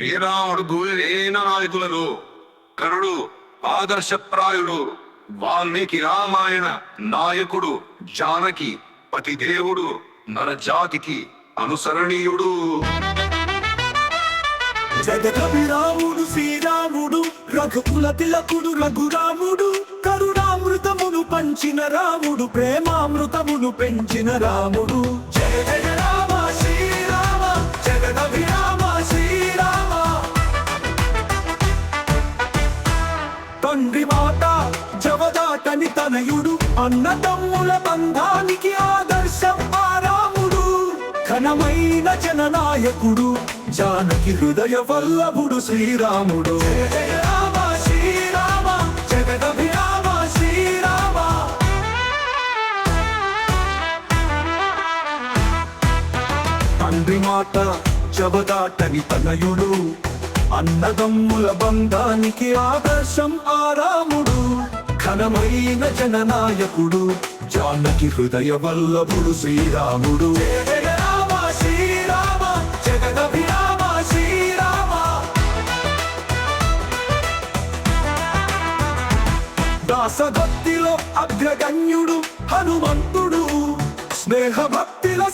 వీరాముడు గురువైన కరుడు ఆదర్శప్రాయుడు వాల్మీకి రామాయణ నాయకుడు జానకి పతిదేవుడు నరజాతికి అనుసరణీయుడు. జగదభిరాముడు శ్రీరాముడు రఘుకుల తిలకుడు రఘురాముడు కరుణామృతమును పంచిన రాముడు ప్రేమామృతమును పెంచిన రాముడు. జయ జయ తనయుడు అన్నదమ్ముల బంధానికి ఆదర్శం ఆరాముడు ఘనమైన జననాయకుడు జానకి హృదయ వల్లభుడు శ్రీరాముడు. రామ శ్రీరామ జగదభిరామ శ్రీరామ. తండ్రి మాట జవదాటని తనయుడు అన్నదమ్ముల బంధానికి ఆదర్శం ఆ రాముడు ఘనమైన జననాయకుడు జానకి హృదయ వల్లభుడు శ్రీరాముడు. రామ శ్రీరామ జగదభిరామ శ్రీరామ. దాసభక్తిలో అగ్రగణ్యుడు హనుమంతుడు స్నేహ భక్తిలో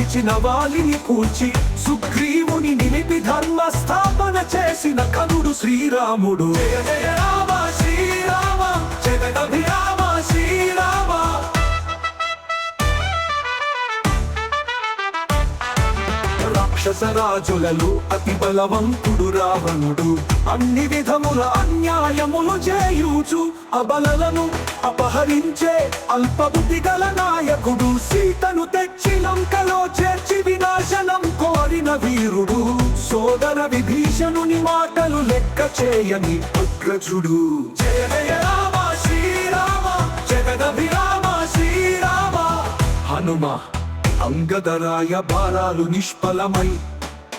నడిచిన వాలిని కూల్చి సుగ్రీవుని నిలిపి ధర్మ స్థాపన చేసిన కనుడు శ్రీరాముడు. జయ జయ రామ రాక్షస రాజులలో అతి బలవంతుడు రావణుడు. అన్ని విధముల అన్యాయములు చేయూచు అబలలను అపహరించే అల్పబుద్ధి గల నాయకుడు. సీతను తెచ్చి లంకలో చేర్చి వినాశనం కోరిన వీరుడు. సోదర విభీషణుని మాటలు లెక్క చేయని అగ్రజుడు జయ జయ రామ శ్రీరామ జగదభిరామ శ్రీరామ హనుమ. అంగదరాయ భారాలు నిష్ఫలమై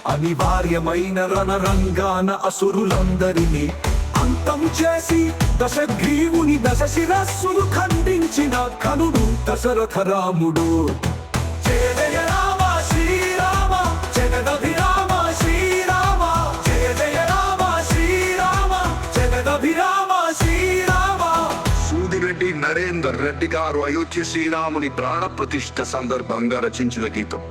అనివార్యమైన రణరంగాన అసురులందరినీ అంతం చేసి దశగ్రీవుని దశ శిరస్సును ఖండించిన కనుడు దశరథరాముడు రాముడు. నరేందర్ రెడ్డి గారు అయోధ్య శ్రీరాముని ప్రాణ ప్రతిష్ఠ సందర్భంగా రచించిన గీతం.